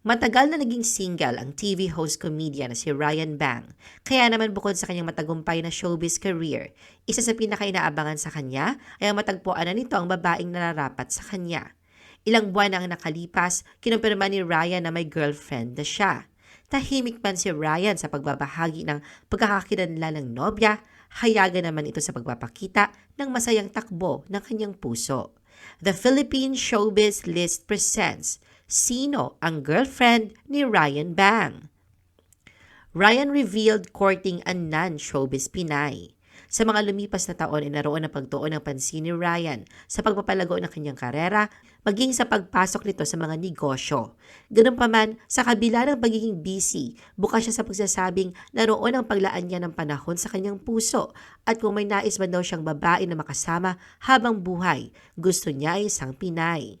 Matagal na naging single ang TV host comedian na si Ryan Bang. Kaya naman bukod sa kanyang matagumpay na showbiz career, isa sa pinaka-inaabangan sa kanya ay ang matagpuan na nito ang babaeng nararapat sa kanya. Ilang buwan na ang nakalipas, kinumpirma ni Ryan na may girlfriend na siya. Tahimik man si Ryan sa pagbabahagi ng pagkakakilanlan ng nobya, hayagan naman ito sa pagpapakita ng masayang takbo ng kanyang puso. The Philippine Showbiz List presents Sino ang girlfriend ni Ryan Bang? Ryan revealed courting a non-showbiz Pinay. Sa mga lumipas na taon ay ang pagtuon ng pansin ni Ryan sa pagpapalago ng kanyang karera, maging sa pagpasok nito sa mga negosyo. Ganun pa man, sa kabila ng pagiging busy, bukas siya sa pagsasabing naroon ang paglaan niya ng panahon sa kanyang puso at kung may nais man daw siyang babae na makasama habang buhay, gusto niya ay isang Pinay.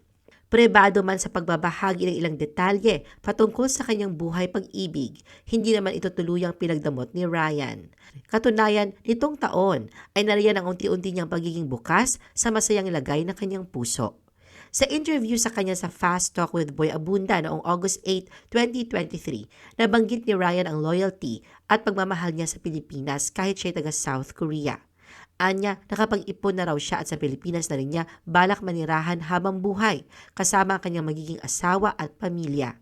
Pribado man sa pagbabahagi ng ilang detalye patungkol sa kanyang buhay pag-ibig, hindi naman ito tuluyang pinagdamot ni Ryan. Katunayan, nitong taon ay nariyan ang unti-unti niyang pagiging bukas sa masayang lagay ng kanyang puso. Sa interview sa kanya sa Fast Talk with Boy Abunda noong August 8, 2023, nabanggit ni Ryan ang loyalty at pagmamahal niya sa Pilipinas kahit siya taga South Korea. Anya, nakapag-ipon na raw siya at sa Pilipinas na rin niya balak manirahan habang buhay kasama ang kanyang magiging asawa at pamilya.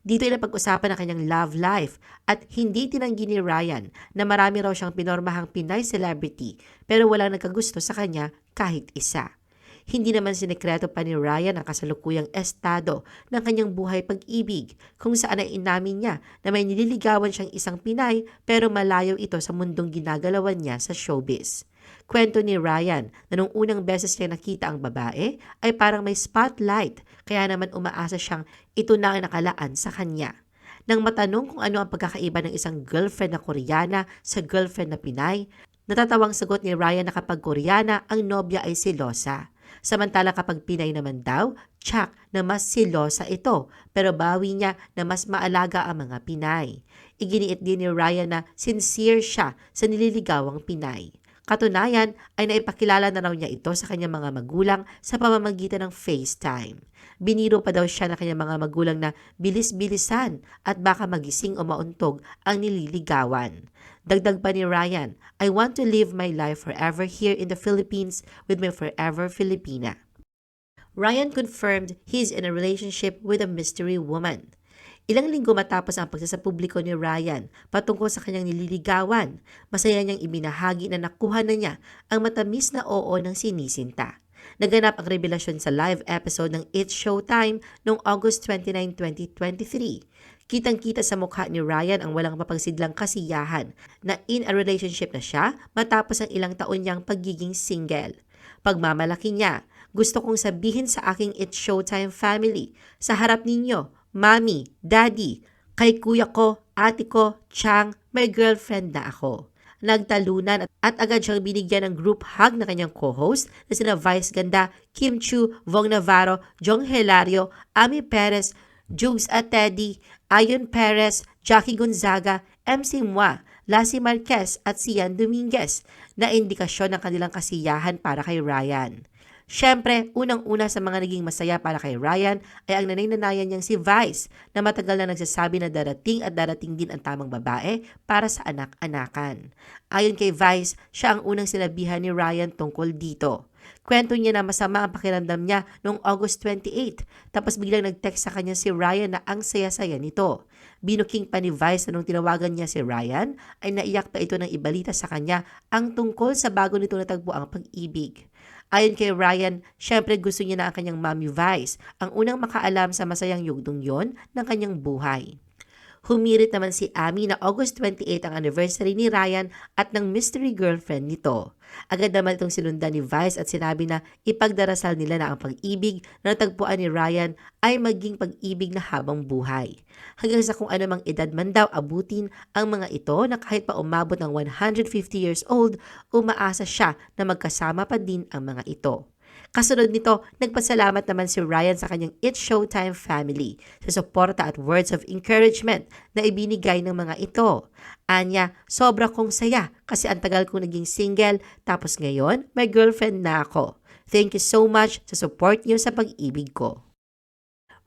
Dito ay napag-usapan ang kanyang love life at hindi tinanggi ni Ryan na marami raw siyang pinormahang Pinay celebrity pero walang nagkagusto sa kanya kahit isa. Hindi naman sinekreto pa ni Ryan ang kasalukuyang estado ng kanyang buhay pag-ibig kung saan ay inamin niya na may nililigawan siyang isang Pinay pero malayo ito sa mundong ginagalawan niya sa showbiz. Kwento ni Ryan na nung unang beses niya nakita ang babae ay parang may spotlight kaya naman umaasa siyang ito na ang nakalaan sa kanya. Nang matanong kung ano ang pagkakaiba ng isang girlfriend na Koreana sa girlfriend na Pinay, natatawang sagot ni Ryan na kapag Koreana ang nobya ay silosa. Samantala kapag Pinay naman daw, tsak na mas silosa ito pero bawi niya na mas maalaga ang mga Pinay. Iginiit din ni Ryan na sincere siya sa nililigawang Pinay. Katunayan ay naipakilala na raw niya ito sa kanyang mga magulang sa pamamagitan ng FaceTime. Biniro pa daw siya ng kanyang mga magulang na bilis-bilisan at baka magising o mauntog ang nililigawan. Dagdag pa ni Ryan, I want to live my life forever here in the Philippines with my forever Filipina. Ryan confirmed he is in a relationship with a mystery woman. Ilang linggo matapos ang pagsasapubliko ni Ryan patungkol sa kanyang nililigawan, masaya niyang ibinahagi na nakuha na niya ang matamis na oo ng sinisinta. Naganap ang revelasyon sa live episode ng It's Showtime noong August 29, 2023. Kitang-kita sa mukha ni Ryan ang walang mapagsidlang kasiyahan na in a relationship na siya matapos ang ilang taon niyang pagiging single. Pagmamalaki niya, gusto kong sabihin sa aking It's Showtime family, sa harap ninyo, Mami, Daddy, kay kuya ko, ate ko, Chang, may girlfriend na ako. Nagtalunan at agad siyang binigyan ng group hug na kanyang co-host na sina Vice Ganda, Kim Chu, Vong Navarro, Jong Hilario, Ami Perez, Jugs at Teddy, Ayon Perez, Jackie Gonzaga, MC Mwa, Lassie Marquez at Sian Dominguez na indikasyon ng kanilang kasiyahan para kay Ryan. Siyempre, unang-una sa mga naging masaya para kay Ryan ay ang nanay-nanayan niyang si Vice na matagal na nagsasabi na darating at darating din ang tamang babae para sa anak-anakan. Ayon kay Vice, siya ang unang sinabihan ni Ryan tungkol dito. Kwento niya na masama ang pakiramdam niya noong August 28 tapos biglang nag-text sa kanya si Ryan na ang saya-saya nito. Binuking pa ni Vice na nung tinawagan niya si Ryan ay naiyak pa ito ng ibalita sa kanya ang tungkol sa bago nito natagpo ang pag-ibig. Ayon kay Ryan, syempre gusto niya na ang kanyang mommy Vice, ang unang makaalam sa masayang yugdong yon ng kanyang buhay. Humirit naman si Amy na August 28 ang anniversary ni Ryan at ng mystery girlfriend nito. Agad naman itong sinundan ni Vice at sinabi na ipagdarasal nila na ang pag-ibig na natagpuan ni Ryan ay maging pag-ibig na habang buhay. Hanggang sa kung ano mang edad man daw abutin ang mga ito na kahit pa umabot ng 150 years old, umaasa siya na magkasama pa din ang mga ito. Kasunod nito, nagpasalamat naman si Ryan sa kanyang It's Showtime family sa suporta at words of encouragement na ibinigay ng mga ito. Anya, sobra kong saya kasi ang kong naging single tapos ngayon may girlfriend na ako. Thank you so much sa support niyo sa pag-ibig ko.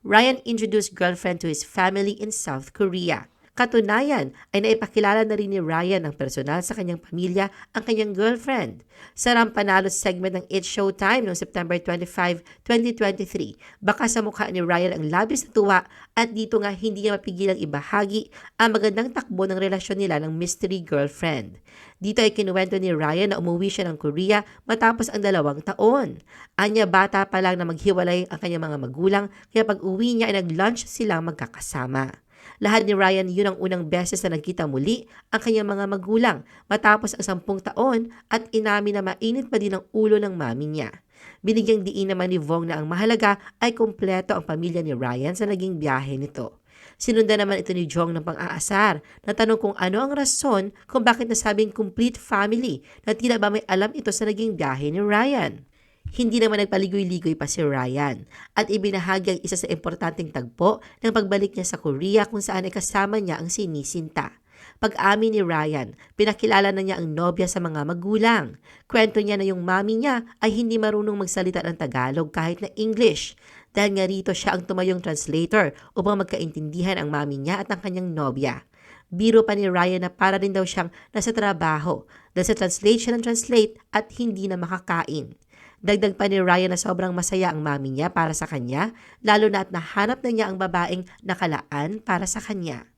Ryan introduced girlfriend to his family in South Korea. Katunayan ay naipakilala na rin ni Ryan ang personal sa kanyang pamilya ang kanyang girlfriend. Sa Rampanalo segment ng It's Showtime noong September 25, 2023, baka sa mukha ni Ryan ang labis na tuwa at dito nga hindi niya mapigilang ibahagi ang magandang takbo ng relasyon nila ng mystery girlfriend. Dito ay kinuwento ni Ryan na umuwi siya ng Korea matapos ang dalawang taon. Anya bata pa lang na maghiwalay ang kanyang mga magulang kaya pag uwi niya ay nag-lunch silang magkakasama. Lahat ni Ryan yun ang unang beses na nagkita muli ang kanyang mga magulang matapos ang sampung taon at inamin na mainit pa din ang ulo ng mami niya. Binigyang diin naman ni Vong na ang mahalaga ay kumpleto ang pamilya ni Ryan sa naging biyahe nito. Sinundan naman ito ni Jong ng pang-aasar. Natanong kung ano ang rason kung bakit nasabing complete family na tila ba may alam ito sa naging biyahe ni Ryan. Hindi naman nagpaligoy-ligoy pa si Ryan at ibinahagi ang isa sa importanteng tagpo ng pagbalik niya sa Korea kung saan ay kasama niya ang sinisinta. Pag-amin ni Ryan, pinakilala na niya ang nobya sa mga magulang. Kwento niya na yung mami niya ay hindi marunong magsalita ng Tagalog kahit na English. Dahil nga rito siya ang tumayong translator upang magkaintindihan ang mami niya at ang kanyang nobya. Biro pa ni Ryan na para rin daw siyang nasa trabaho dahil sa translate siya ng translate at hindi na makakain. Dagdag pa ni Ryan na sobrang masaya ang mami niya para sa kanya, lalo na at nahanap na niya ang babaeng nakalaan para sa kanya.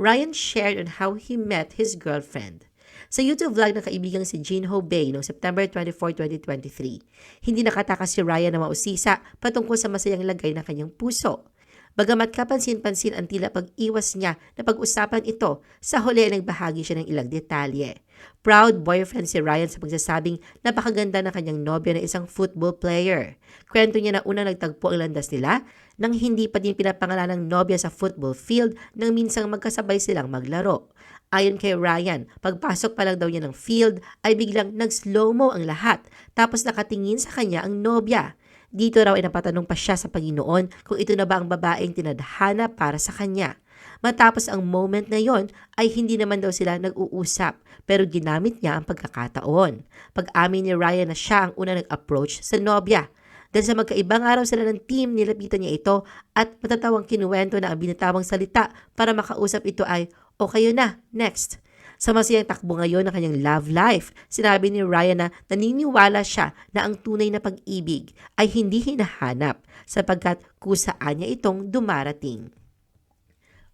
Ryan shared on how he met his girlfriend. Sa YouTube vlog ng kaibigang si Jinho Bay noong September 24, 2023, hindi nakatakas si Ryan na mausisa patungkol sa masayang lagay ng kanyang puso. Bagamat kapansin-pansin ang tila pag-iwas niya na pag-usapan ito, sa huli nagbahagi siya ng ilang detalye. Proud boyfriend si Ryan sa pagsasabing napakaganda ng kanyang nobya na isang football player. Kwento niya na unang nagtagpo ang landas nila nang hindi pa din pinapangalan ng nobya sa football field nang minsang magkasabay silang maglaro. Ayon kay Ryan, pagpasok pa lang daw niya ng field ay biglang nag-slow-mo ang lahat tapos nakatingin sa kanya ang nobya. Dito raw ay napatanong pa siya sa Panginoon kung ito na ba ang babaeng tinadhana para sa kanya. Matapos ang moment na yon ay hindi naman daw sila nag-uusap pero ginamit niya ang pagkakataon. Pag-amin ni Ryan na siya ang una nag-approach sa nobya. Dahil sa magkaibang araw sila ng team, nilapitan niya ito at matatawang kinuwento na ang binatawang salita para makausap ito ay, o kayo na, next. Sa masayang takbo ngayon ng kanyang love life, sinabi ni Ryan na naniniwala siya na ang tunay na pag-ibig ay hindi hinahanap sapagkat kusaan niya itong dumarating.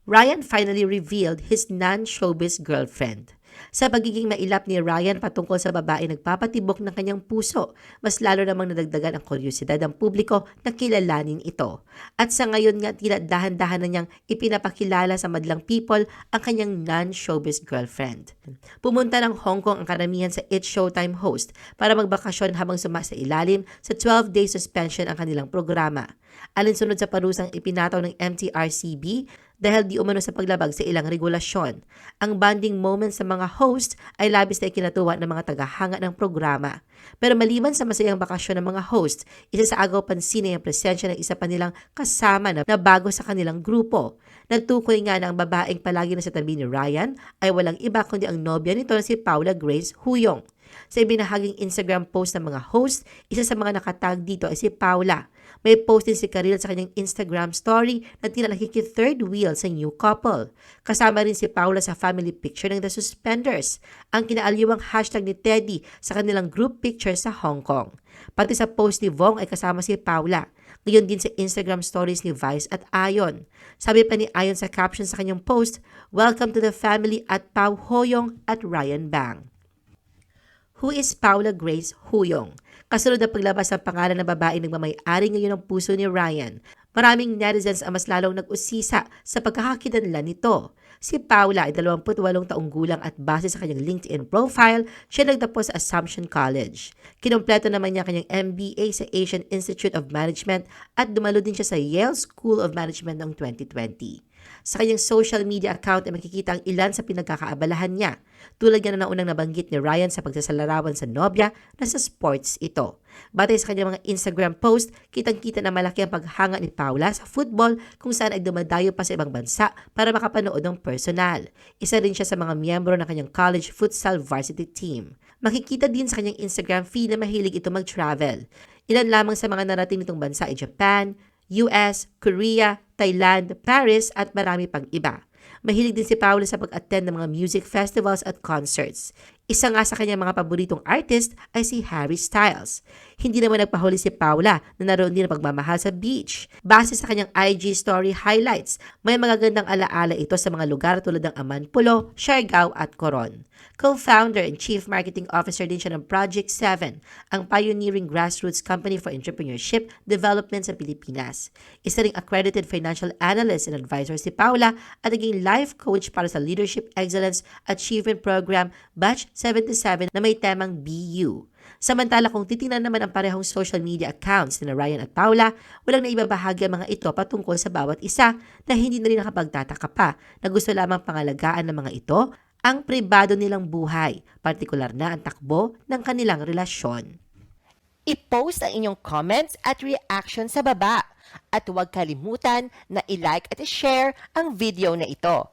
Ryan finally revealed his non-showbiz girlfriend. Sa pagiging mailap ni Ryan patungkol sa babae nagpapatibok ng kanyang puso, mas lalo namang nadagdagan ang kuryosidad ng publiko na kilalanin ito. At sa ngayon nga tila dahan-dahan na niyang ipinapakilala sa madlang people ang kanyang non-showbiz girlfriend. Pumunta ng Hong Kong ang karamihan sa It's Showtime host para magbakasyon habang sumasa ilalim sa 12-day suspension ang kanilang programa. Alinsunod sa parusang ipinataw ng MTRCB, dahil di umano sa paglabag sa ilang regulasyon. Ang bonding moment sa mga host ay labis na ikinatuwa ng mga tagahanga ng programa. Pero maliban sa masayang bakasyon ng mga host, isa sa agaw pansin ay ang presensya ng isa pa nilang kasama na, na bago sa kanilang grupo. Nagtukoy nga na ang babaeng palagi na sa tabi ni Ryan ay walang iba kundi ang nobya nito na si Paula Grace Huyong. Sa ibinahaging Instagram post ng mga host, isa sa mga nakatag dito ay si Paula. May post din si Karil sa kanyang Instagram story na tila nakiki-third wheel sa new couple. Kasama rin si Paula sa family picture ng The Suspenders, ang kinaaliwang hashtag ni Teddy sa kanilang group picture sa Hong Kong. Pati sa post ni Vong ay kasama si Paula. Ngayon din sa Instagram stories ni Vice at Ayon. Sabi pa ni Ayon sa caption sa kanyang post, Welcome to the family at Pau Hoyong at Ryan Bang. Who is Paula Grace Huyong? Kasunod na paglabas ng pangalan ng babae nagmamay-ari ngayon ng puso ni Ryan, maraming netizens ang mas lalong nag-usisa sa pagkakakidanlan nito. Si Paula ay 28 taong gulang at base sa kanyang LinkedIn profile, siya nagtapos sa Assumption College. Kinumpleto naman niya kanyang MBA sa Asian Institute of Management at dumalo din siya sa Yale School of Management noong 2020. Sa kanyang social media account ay makikita ang ilan sa pinagkakaabalahan niya. Tulad nga na naunang nabanggit ni Ryan sa pagsasalarawan sa nobya na sa sports ito. Batay sa kanyang mga Instagram post, kitang-kita na malaki ang paghanga ni Paula sa football kung saan ay dumadayo pa sa ibang bansa para makapanood ng personal. Isa rin siya sa mga miyembro ng kanyang college futsal varsity team. Makikita din sa kanyang Instagram feed na mahilig ito mag-travel. Ilan lamang sa mga narating nitong bansa ay Japan, US, Korea, Thailand, Paris at marami pang iba. Mahilig din si Paula sa pag-attend ng mga music festivals at concerts. Isa nga sa kanyang mga paboritong artist ay si Harry Styles. Hindi naman nagpahuli si Paula na naroon din ang pagmamahal sa beach. Base sa kanyang IG story highlights, may magagandang alaala ito sa mga lugar tulad ng Amanpulo, Siargao at Coron. Co-founder and Chief Marketing Officer din siya ng Project 7, ang pioneering grassroots company for entrepreneurship development sa Pilipinas. Isa ring accredited financial analyst and advisor si Paula at naging life coach para sa Leadership Excellence Achievement Program Batch 77 na may temang BU. Samantala kung titingnan naman ang parehong social media accounts ni Ryan at Paula, walang naibabahagi ang mga ito patungkol sa bawat isa na hindi na rin nakapagtataka pa na gusto lamang pangalagaan ng mga ito ang pribado nilang buhay, partikular na ang takbo ng kanilang relasyon. I-post ang inyong comments at reaction sa baba. At huwag kalimutan na i-like at i-share ang video na ito.